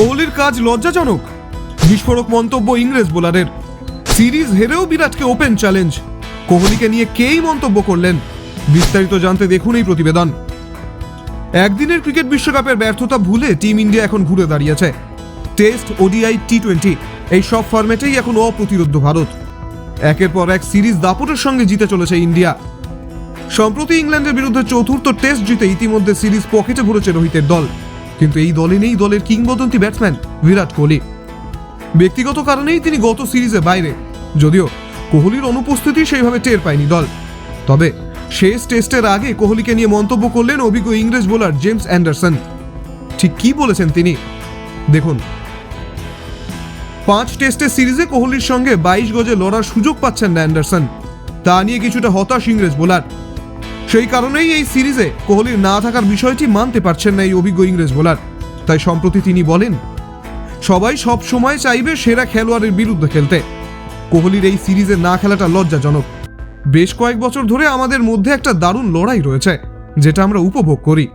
কোহলির কাজ লজ্জাজনক। বিস্ফোরক মন্তব্য ইংরেজ বোলারের। সিরিজ হেরেও বিরাটকে ওপেন চ্যালেঞ্জ। কোহলিকে নিয়ে কেই মন্তব্য করলেন? বিস্তারিত জানতে দেখুন এই প্রতিবেদন। একদিনের ক্রিকেট বিশ্বকাপের ব্যর্থতা ভুলে টিম ইন্ডিয়া এখন ঘুরে দাঁড়িয়েছে। টেস্ট ওডিআই টি টোয়েন্টি এই সব ফরম্যাটেই এখন অপ্রতিরোধ্য ভারত। একের পর এক সিরিজ দাপটের সঙ্গে জিতে চলেছে ইন্ডিয়া। সম্প্রতি ইংল্যান্ডের বিরুদ্ধে চতুর্থ টেস্ট জিতে ইতিমধ্যে সিরিজ পকেটে ভরেছে রোহিতের দল। কিন্তু এই দলে নেই দলের কিংবদন্তি ব্যাটসম্যান বিরাট কোহলি। ব্যক্তিগত কারণেই তিনি গত সিরিজে বাইরে। যদিও কোহলির অনুপস্থিতি সেইভাবে টের পায়নি দল। তবে শেষ টেস্টের আগে কোহলিকে নিয়ে মন্তব্য করলেন অভিজ্ঞ ইংরেজ বোলার জেমস অ্যান্ডারসন। ঠিক কি বলেছেন তিনি? দেখুন। পাঁচ টেস্টের সিরিজে কোহলির সঙ্গে বাইশ গজে লড়ার সুযোগ পাচ্ছেন না অ্যান্ডারসন। তা নিয়ে কিছুটা হতাশ ইংরেজ বোলার। সেই কারণেই এই সিরিজে কোহলির না থাকার বিষয়টি মানতে পারছেন না এই অভিজ্ঞ ইংরেজ বোলার। তাই সম্প্রতি তিনি বলেন, সবাই সব সময় চাইবে সেরা খেলোয়াড়ের বিরুদ্ধে খেলতে। কোহলির এই সিরিজে না খেলাটা লজ্জাজনক। বেশ কয়েক বছর ধরে আমাদের মধ্যে একটা দারুণ লড়াই রয়েছে, যেটা আমরা উপভোগ করি।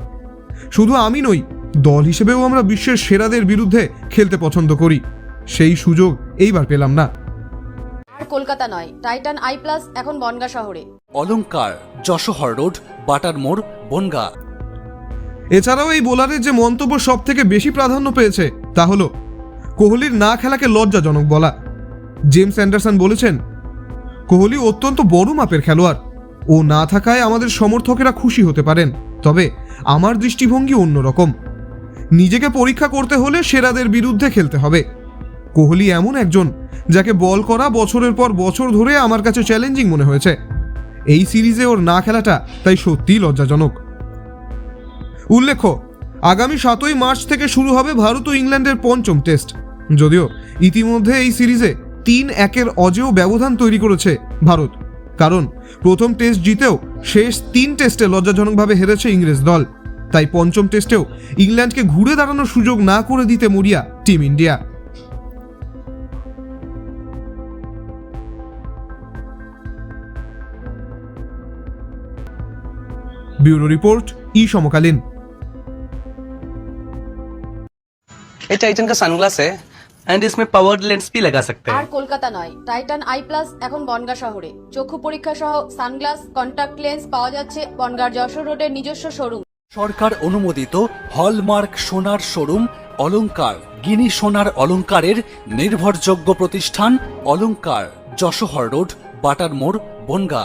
শুধু আমি নই, দল হিসেবেও আমরা বিশ্বের সেরাদের বিরুদ্ধে খেলতে পছন্দ করি। সেই সুযোগ এইবার পেলাম না। আর কলকাতা নয় টাইটান আই প্লাস এখন বনগা শহরে। অলংকার যশোহর রোড বাটার মোড় বনগা। এছাড়াও এই বোলারের যে মন্তব্য সব থেকে বেশি প্রাধান্য পেয়েছে তা হলো কোহলির না খেলাকে লজ্জাজনক বলা। জেমস অ্যান্ডারসন বলেছেন কোহলি অত্যন্ত বড় মাপের খেলোয়াড়। ও না থাকায় আমাদের সমর্থকেরা খুশি হতে পারেন তবে আমার দৃষ্টিভঙ্গি অন্যরকম নিজেকে পরীক্ষা করতে হলে সেরাদের বিরুদ্ধে খেলতে হবে। কোহলি এমন একজন যাকে বল করা বছরের পর বছর ধরে আমার কাছে চ্যালেঞ্জিং মনে হয়েছে। এই সিরিজে ওর না খেলাটা তাই সত্যিই লজ্জাজনক। উল্লেখ্য, আগামী সাতই মার্চ থেকে শুরু হবে ভারত ও ইংল্যান্ডের পঞ্চম টেস্ট যদিও ইতিমধ্যে এই সিরিজে তিন একের অজেয় ব্যবধান তৈরি করেছে ভারত। কারণ প্রথম টেস্ট জিতেও শেষ তিন টেস্টে লজ্জাজনকভাবে হেরেছে ইংরেজ দল। তাই পঞ্চম টেস্টেও ইংল্যান্ডকে ঘুরে দাঁড়ানোর সুযোগ না করে দিতে মরিয়া টিম ইন্ডিয়া। ব্যুরো রিপোর্ট ই সমকালীন ये टाइटन का सनग्लास है एंड इसमें पावर्ड लेंस भी लगा सकते আর हैं কলকাতা নয় টাইটান আই প্লাস এখন বনগা শহরে চক্ষু পরীক্ষা সহ সানগ্লাস কন্টাক্ট লেন্স পাওয়া যাচ্ছে বনগার যশোর রোডের নিজস্ব শোরুম সরকার অনুমোদিত হলমার্ক সোনার শোরুম অলংকার গিনি সোনার অলংকারের নির্ভরযোগ্য প্রতিষ্ঠান অলংকার যশোহর রোড বাটার মোড় বনগা